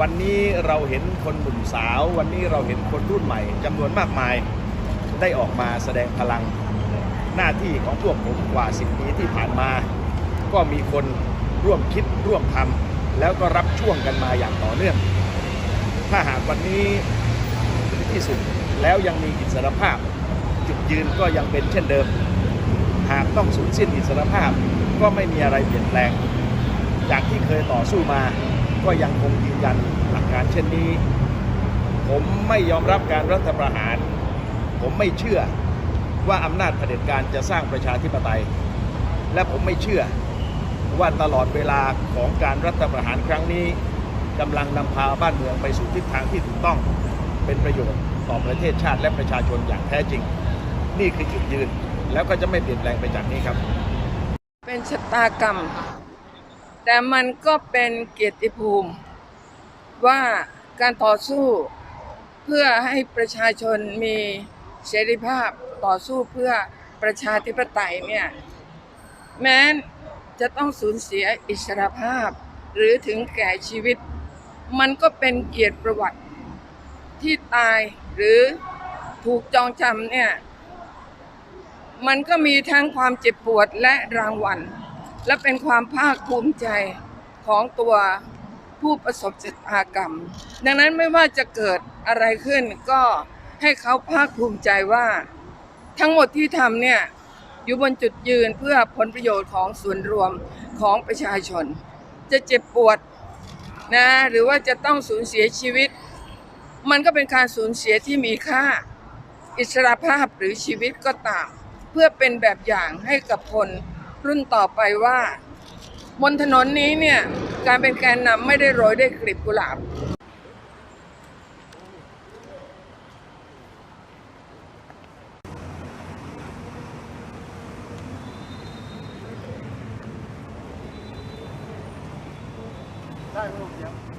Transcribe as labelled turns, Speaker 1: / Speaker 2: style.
Speaker 1: วันนี้เราเห็นคนหนุ่มสาว วันนี้เราเห็นคนรุ่นใหม่จำนวนมากมายได้ออกมาแสดงพลังหน้าที่ของพวกผมกว่า10ปีที่ผ่านมา ก็มีคนร่วมคิดร่วมทำแล้วก็รับช่วงกันมาอย่างต่อเนื่อง ถ้าหากวันนี้ที่สุดแล้วยังมีอิสรภาพ จุดยืนก็ยังเป็นเช่นเดิม หากต้องสูญสิ้นอิสรภาพก็ไม่มีอะไรเปลี่ยนแปลง จากที่เคยต่อสู้มา ก็ยังคงยืนยันหลักการเช่นนี้ ผมไม่ยอมรับการรัฐประหาร ผมไม่เชื่อว่าอำนาจเผด็จการจะสร้างประชาธิปไตย และผมไม่เชื่อว่าตลอดเวลาของการรัฐประหารครั้งนี้กำลังนำพาบ้านเมืองไปสู่ทิศทางที่ถูกต้องเป็นประโยชน์ต่อประเทศชาติและประชาชนอย่างแท้จริง นี่คือจุดยืนแล้วก็จะไม่เปลี่ยนแปลงไปจากนี้ครับ
Speaker 2: เป็นชะตากรรม แต่มันก็เป็นเกียรติภูมิ ว่าการต่อสู้เพื่อให้ประชาชนมีเสรีภาพต่อสู้เพื่อประชาธิปไตยเนี่ยแม้จะต้องสูญเสียอิสรภาพ หรือถึงแก่ชีวิต มันก็เป็นเกียรติประวัติที่ตายหรือถูกจองจำเนี่ย มันก็มีทั้งความเจ็บปวดและรางวัล และเป็นความภาคภูมิใจของตัวผู้ประสบชะตากรรม ดังนั้นไม่ว่าจะเกิดอะไรขึ้นก็ให้เขาภาคภูมิใจว่า ทั้งหมดที่ทำเนี่ยอยู่บนจุดยืนเพื่อผลประโยชน์ของส่วนรวมของประชาชน จะเจ็บปวดนะหรือว่าจะต้องสูญเสียชีวิต มันก็เป็นการสูญเสียที่มีค่า อิสรภาพหรือชีวิตก็ตาม เพื่อเป็นแบบอย่างให้กับคน รุ่นต่อไปว่า บนถนนนี้เนี่ย การเป็นแกนนำไม่ได้โรยด้วยกลีบกุหลาบ
Speaker 3: ได้ครับ